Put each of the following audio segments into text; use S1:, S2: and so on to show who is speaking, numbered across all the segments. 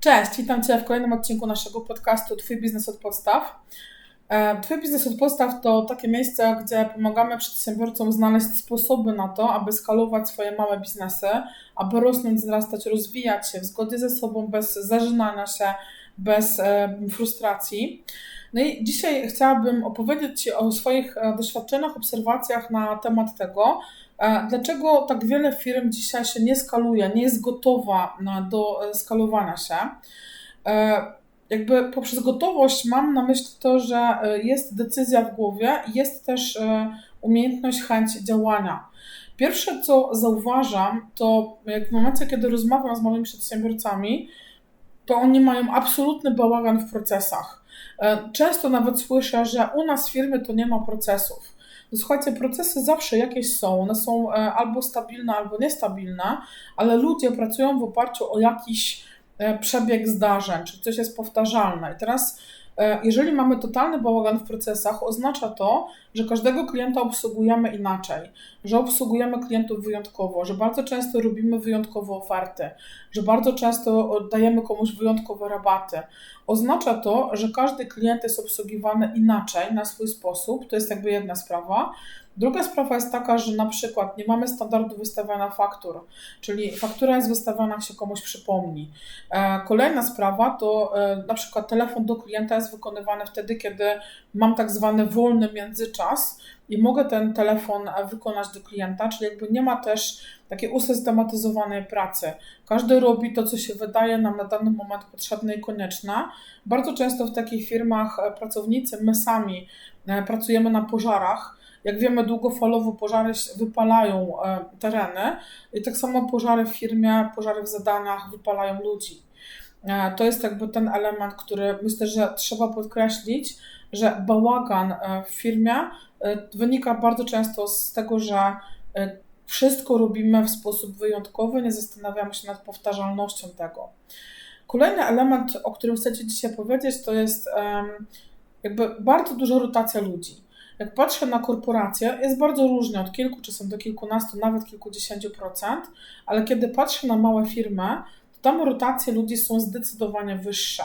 S1: Cześć, witam Cię w kolejnym odcinku naszego podcastu Twój biznes od podstaw. E, Twój biznes od podstaw to takie miejsce, gdzie pomagamy przedsiębiorcom znaleźć sposoby na to, aby skalować swoje małe biznesy, aby rosnąć, wzrastać, rozwijać się w zgodzie ze sobą, bez zażynania się, bez e, frustracji. No i dzisiaj chciałabym opowiedzieć Ci o swoich e, doświadczeniach, obserwacjach na temat tego, Dlaczego tak wiele firm dzisiaj się nie skaluje, nie jest gotowa do e, skalowania się? E, jakby poprzez gotowość mam na myśli to, że e, jest decyzja w głowie, jest też umiejętność, chęć działania. Pierwsze, co zauważam, to jak w momencie, kiedy rozmawiam z małymi przedsiębiorcami, to oni mają absolutny bałagan w procesach. Często nawet słyszę, że u nas w firmie to nie ma procesów. No słuchajcie, procesy zawsze jakieś są. One są e, albo stabilne, albo niestabilne, ale ludzie pracują w oparciu o jakiś przebieg zdarzeń, czy coś jest powtarzalne. I teraz E, jeżeli mamy totalny bałagan w procesach, oznacza to, że każdego klienta obsługujemy inaczej, że obsługujemy klientów wyjątkowo, że bardzo często robimy wyjątkowe oferty, że bardzo często dajemy komuś wyjątkowe rabaty. Oznacza to, że każdy klient jest obsługiwany inaczej, na swój sposób. To jest jakby jedna sprawa. Druga sprawa jest taka, że na przykład nie mamy standardu wystawiania faktur, czyli faktura jest wystawiana, jak się komuś przypomni. E, kolejna sprawa to e, na przykład telefon do klienta jest wykonywany wtedy, kiedy mam tak zwany wolny międzyczas i mogę ten telefon wykonać do klienta, czyli jakby nie ma też takiej usystematyzowanej pracy. Każdy robi to, co się wydaje nam na dany moment potrzebne i konieczne. Bardzo często w takich firmach e, pracownicy, my sami pracujemy na pożarach, jak wiemy, długofalowo pożary wypalają e, tereny i tak samo pożary w firmie, pożary w zadaniach wypalają ludzi. E, to jest jakby ten element, który myślę, że trzeba podkreślić, że bałagan e, w firmie wynika bardzo często z tego, że wszystko robimy w sposób wyjątkowy, nie zastanawiamy się nad powtarzalnością tego. Kolejny element, o którym chcę Ci dzisiaj powiedzieć, to jest jakby bardzo duża rotacja ludzi. Jak patrzę na korporacje, jest bardzo różnie, od kilku czasem do kilkunastu, nawet kilkudziesięciu procent, ale kiedy patrzę na małe firmy, to tam rotacje ludzi są zdecydowanie wyższe.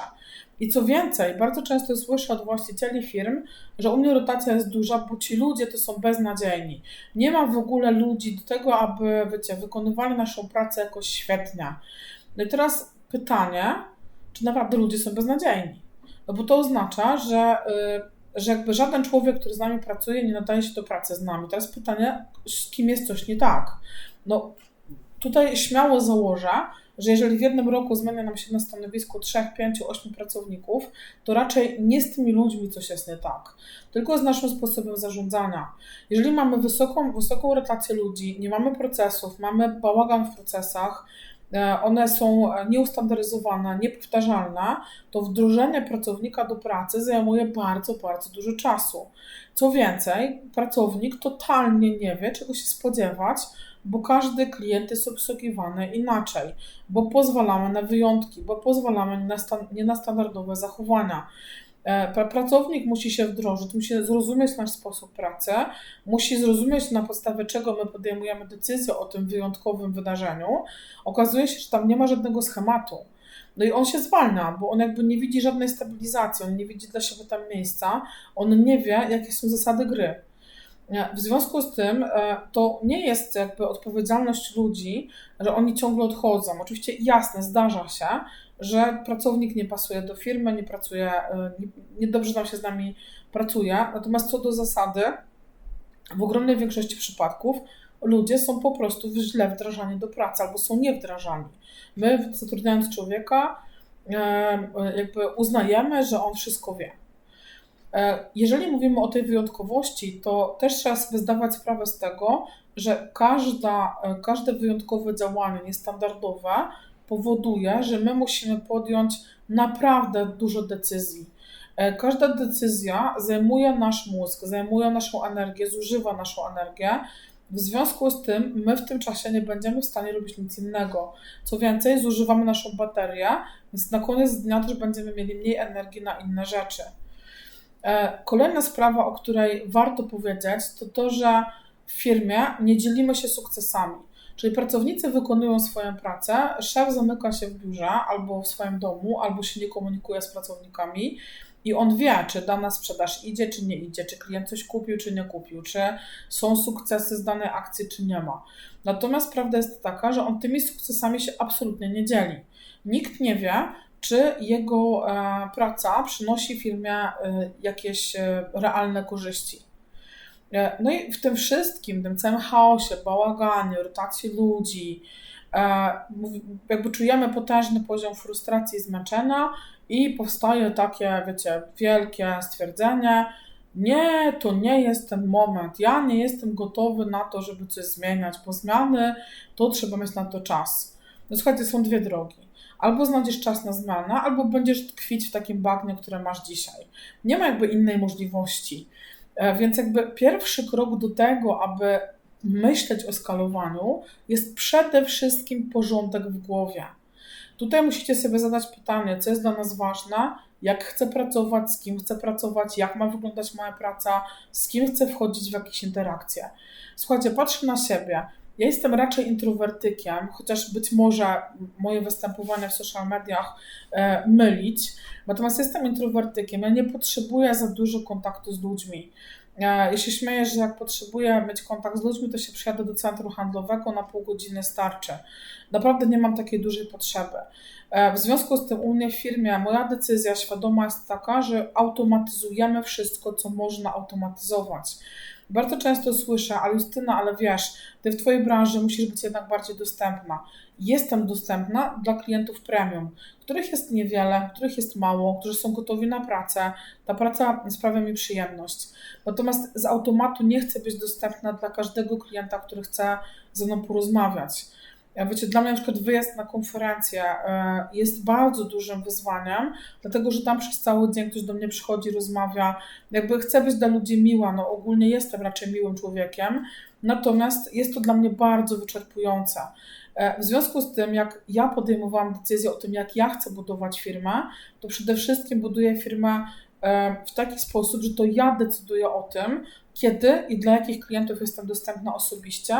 S1: I co więcej, bardzo często słyszę od właścicieli firm, że u mnie rotacja jest duża, bo ci ludzie to są beznadziejni. Nie ma w ogóle ludzi do tego, aby, wiecie, wykonywali naszą pracę jakoś świetnie. No i teraz pytanie, czy naprawdę ludzie są beznadziejni? No bo to oznacza, że yy, że jakby żaden człowiek, który z nami pracuje, nie nadaje się do pracy z nami. Teraz pytanie, z kim jest coś nie tak? No, tutaj śmiało założę, że jeżeli w jednym roku zmienia nam się na stanowisku 3, 5, 8 pracowników, to raczej nie z tymi ludźmi coś jest nie tak, tylko z naszym sposobem zarządzania. Jeżeli mamy wysoką, wysoką rotację ludzi, nie mamy procesów, mamy bałagan w procesach, one są nieustandaryzowane, niepowtarzalne, to wdrożenie pracownika do pracy zajmuje bardzo, bardzo dużo czasu. Co więcej, pracownik totalnie nie wie, czego się spodziewać, bo każdy klient jest obsługiwany inaczej, bo pozwalamy na wyjątki, bo pozwalamy na, nie na standardowe zachowania. E, pracownik musi się wdrożyć, musi zrozumieć nasz sposób pracy, musi zrozumieć na podstawie czego my podejmujemy decyzję o tym wyjątkowym wydarzeniu. Okazuje się, że tam nie ma żadnego schematu. No i on się zwalnia, bo on jakby nie widzi żadnej stabilizacji, on nie widzi dla siebie tam miejsca, on nie wie, jakie są zasady gry. E, w związku z tym e, to nie jest jakby odpowiedzialność ludzi, że oni ciągle odchodzą. Oczywiście jasne, zdarza się, że pracownik nie pasuje do firmy, nie pracuje, e, nie, dobrze nam się z nami pracuje. Natomiast co do zasady, w ogromnej większości przypadków ludzie są po prostu źle wdrażani do pracy albo są niewdrażani. My, zatrudniając człowieka, jakby uznajemy, że on wszystko wie. E, jeżeli mówimy o tej wyjątkowości, to też trzeba sobie zdawać sprawę z tego, że każda, e, każde wyjątkowe działanie niestandardowe powoduje, że my musimy podjąć naprawdę dużo decyzji. E, każda decyzja zajmuje nasz mózg, zajmuje naszą energię, zużywa naszą energię. W związku z tym, my w tym czasie nie będziemy w stanie robić nic innego. Co więcej, zużywamy naszą baterię, więc na koniec dnia też będziemy mieli mniej energii na inne rzeczy. E, kolejna sprawa, o której warto powiedzieć, to to, że w firmie nie dzielimy się sukcesami. Czyli pracownicy wykonują swoją pracę, szef zamyka się w biurze albo w swoim domu, albo się nie komunikuje z pracownikami i on wie, czy dana sprzedaż idzie, czy nie idzie, czy klient coś kupił, czy nie kupił, czy są sukcesy z danej akcji, czy nie ma. Natomiast prawda jest taka, że on tymi sukcesami się absolutnie nie dzieli. Nikt nie wie, czy jego e, praca przynosi firmie e, jakieś e, realne korzyści. No i w tym wszystkim, tym całym chaosie, bałaganie, rotacji ludzi, jakby czujemy potężny poziom frustracji i zmęczenia i powstaje takie, wiecie, wielkie stwierdzenie, nie, to nie jest ten moment. Ja nie jestem gotowy na to, żeby coś zmieniać, bo zmiany to trzeba mieć na to czas. No słuchajcie, są dwie drogi. Albo znajdziesz czas na zmianę, albo będziesz tkwić w takim bagnie, które masz dzisiaj. Nie ma jakby innej możliwości. E, więc jakby pierwszy krok do tego, aby myśleć o skalowaniu, jest przede wszystkim porządek w głowie. Tutaj musicie sobie zadać pytanie, co jest dla nas ważne, jak chcę pracować, z kim chcę pracować, jak ma wyglądać moja praca, z kim chcę wchodzić w jakieś interakcje. Słuchajcie, patrzę na siebie. Ja jestem raczej introwertykiem, chociaż być może moje występowania w social mediach e, mylić. Natomiast jestem introwertykiem, ja nie potrzebuję za dużo kontaktu z ludźmi. E, się śmieję, że jak potrzebuję mieć kontakt z ludźmi, to się przyjadę do centrum handlowego, na pół godziny starczy. Naprawdę nie mam takiej dużej potrzeby. E, w związku z tym u mnie w firmie moja decyzja świadoma jest taka, że automatyzujemy wszystko, co można automatyzować. Bardzo często słyszę, ale Justyna, ale wiesz, ty w Twojej branży musisz być jednak bardziej dostępna. Jestem dostępna dla klientów premium, których jest niewiele, których jest mało, którzy są gotowi na pracę. Ta praca sprawia mi przyjemność. Natomiast z automatu nie chcę być dostępna dla każdego klienta, który chce ze mną porozmawiać. Wiecie, dla mnie na przykład wyjazd na konferencję e, jest bardzo dużym wyzwaniem, dlatego że tam przez cały dzień ktoś do mnie przychodzi, rozmawia. Jakby chcę być dla ludzi miła, no ogólnie jestem raczej miłym człowiekiem, natomiast jest to dla mnie bardzo wyczerpujące. E, w związku z tym, jak ja podejmowałam decyzję o tym, jak ja chcę budować firmę, to przede wszystkim buduję firmę e, w taki sposób, że to ja decyduję o tym, kiedy i dla jakich klientów jestem dostępna osobiście,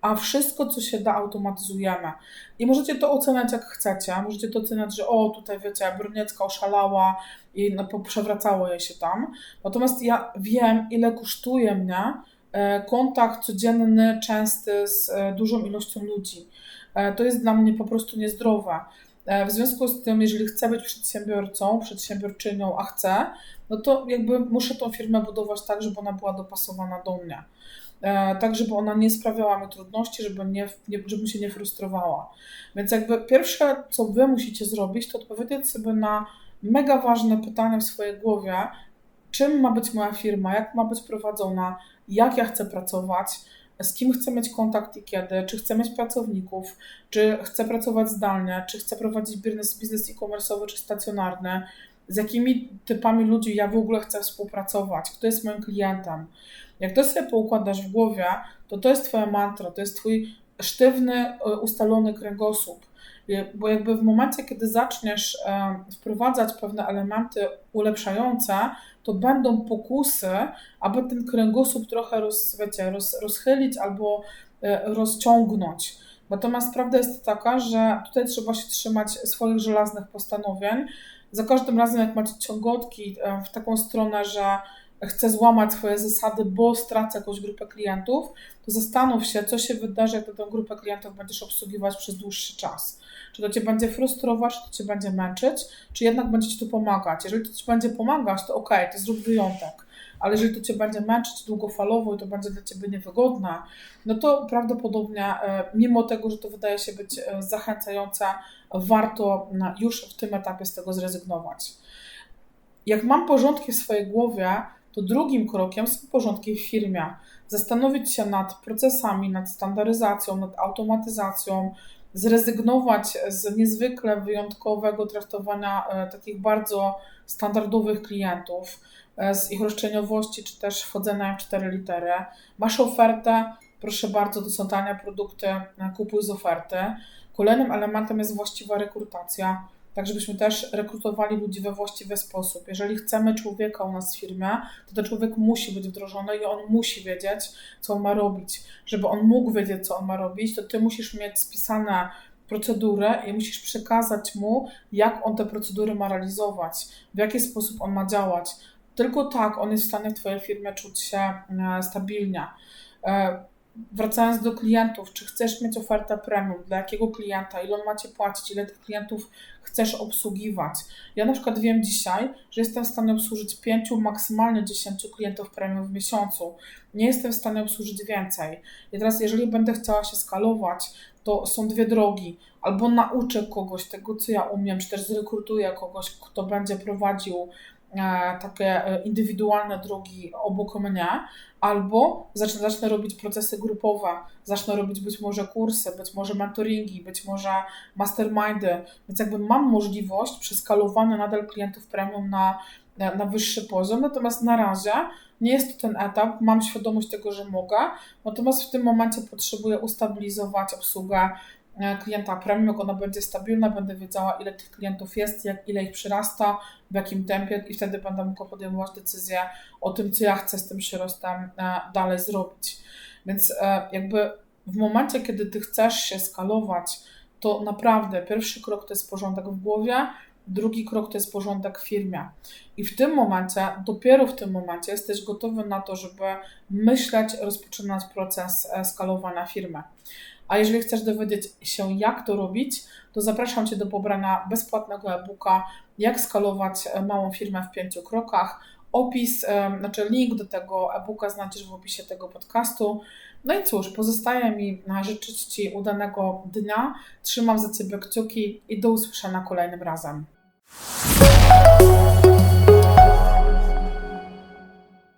S1: a wszystko, co się da, automatyzujemy. I możecie to oceniać jak chcecie. Możecie to oceniać, że o, tutaj wiecie, Bruniecka oszalała i no, przewracało jej się tam. Natomiast ja wiem, ile kosztuje mnie e, kontakt codzienny, częsty z e, dużą ilością ludzi. E, to jest dla mnie po prostu niezdrowe. W związku z tym, jeżeli chcę być przedsiębiorcą, przedsiębiorczynią, a chcę, no to jakby muszę tą firmę budować tak, żeby ona była dopasowana do mnie. E, tak żeby ona nie sprawiała mi trudności, żeby, nie, nie, żebym się nie frustrowała. Więc jakby pierwsze, co Wy musicie zrobić, to odpowiedzieć sobie na mega ważne pytania w swojej głowie, czym ma być moja firma, jak ma być prowadzona, jak ja chcę pracować, z kim chcę mieć kontakt i kiedy, czy chcę mieć pracowników, czy chcę pracować zdalnie, czy chcę prowadzić biznes, biznes e-commerce'owy czy stacjonarny, z jakimi typami ludzi ja w ogóle chcę współpracować, kto jest moim klientem. Jak to sobie poukładasz w głowie, to to jest Twoja mantra, to jest Twój sztywny, e, ustalony kręgosłup. Bo jakby w momencie, kiedy zaczniesz e, wprowadzać pewne elementy ulepszające, to będą pokusy, aby ten kręgosłup trochę roz, wiecie, roz, rozchylić albo e, rozciągnąć. Natomiast prawda jest taka, że tutaj trzeba się trzymać swoich żelaznych postanowień. Za każdym razem, jak macie ciągotki w taką stronę, że chcę złamać swoje zasady, bo stracę jakąś grupę klientów, to zastanów się, co się wydarzy, jak tę grupę klientów będziesz obsługiwać przez dłuższy czas. Czy to Cię będzie frustrować, czy to Cię będzie męczyć, czy jednak będzie Ci tu pomagać. Jeżeli to Ci będzie pomagać, to ok, to zrób wyjątek. Ale jeżeli to Cię będzie męczyć długofalowo i to będzie dla Ciebie niewygodne, no to prawdopodobnie, e, mimo tego, że to wydaje się być e, zachęcające, warto już w tym etapie z tego zrezygnować. Jak mam porządki w swojej głowie, to drugim krokiem są porządki w firmie. Zastanowić się nad procesami, nad standaryzacją, nad automatyzacją, zrezygnować z niezwykle wyjątkowego traktowania e, takich bardzo standardowych klientów, e, z ich roszczeniowości, czy też wchodzenia w cztery litery. Masz ofertę, proszę bardzo, do produkty, e, kupuj z oferty. Kolejnym elementem jest właściwa rekrutacja tak żebyśmy też rekrutowali ludzi we właściwy sposób. Jeżeli chcemy człowieka u nas w firmie, to ten człowiek musi być wdrożony i on musi wiedzieć, co on ma robić. Żeby on mógł wiedzieć, co on ma robić, to ty musisz mieć spisane procedury i musisz przekazać mu, jak on te procedury ma realizować, w jaki sposób on ma działać. Tylko tak on jest w stanie w Twojej firmie czuć się e, stabilnie. Wracając do klientów, czy chcesz mieć ofertę premium, dla jakiego klienta, ile macie płacić, ile tych klientów chcesz obsługiwać. Ja na przykład wiem dzisiaj, że jestem w stanie obsłużyć 5, maksymalnie 10 klientów premium w miesiącu. Nie jestem w stanie obsłużyć więcej. I teraz, jeżeli będę chciała się skalować, to są dwie drogi. Albo nauczę kogoś tego, co ja umiem, czy też zrekrutuję kogoś, kto będzie prowadził takie e, indywidualne drogi obok mnie, albo zacznę, zacznę robić procesy grupowe, zacznę robić być może kursy, być może mentoringi, być może mastermindy, więc jakby mam możliwość przeskalowania nadal klientów premium na, na, na wyższy poziom, natomiast na razie nie jest to ten etap, mam świadomość tego, że mogę, natomiast w tym momencie potrzebuję ustabilizować obsługę E, klienta premium, jak ona będzie stabilna, będę wiedziała, ile tych klientów jest, jak, ile ich przyrasta, w jakim tempie i wtedy będę mogła podejmować decyzję o tym, co ja chcę z tym przyrostem e, dalej zrobić. Więc e, jakby w momencie, kiedy ty chcesz się skalować, to naprawdę pierwszy krok to jest porządek w głowie, drugi krok to jest porządek w firmie. I w tym momencie, dopiero w tym momencie jesteś gotowy na to, żeby myśleć, rozpoczynać proces skalowania firmy. A jeżeli chcesz dowiedzieć się, jak to robić, to zapraszam Cię do pobrania bezpłatnego e-booka Jak skalować e, małą firmę w pięciu krokach. Opis, e, znaczy link do tego e-booka znajdziesz w opisie tego podcastu. No i cóż, pozostaje mi życzyć Ci udanego dnia. Trzymam za Ciebie kciuki i do usłyszenia kolejnym razem.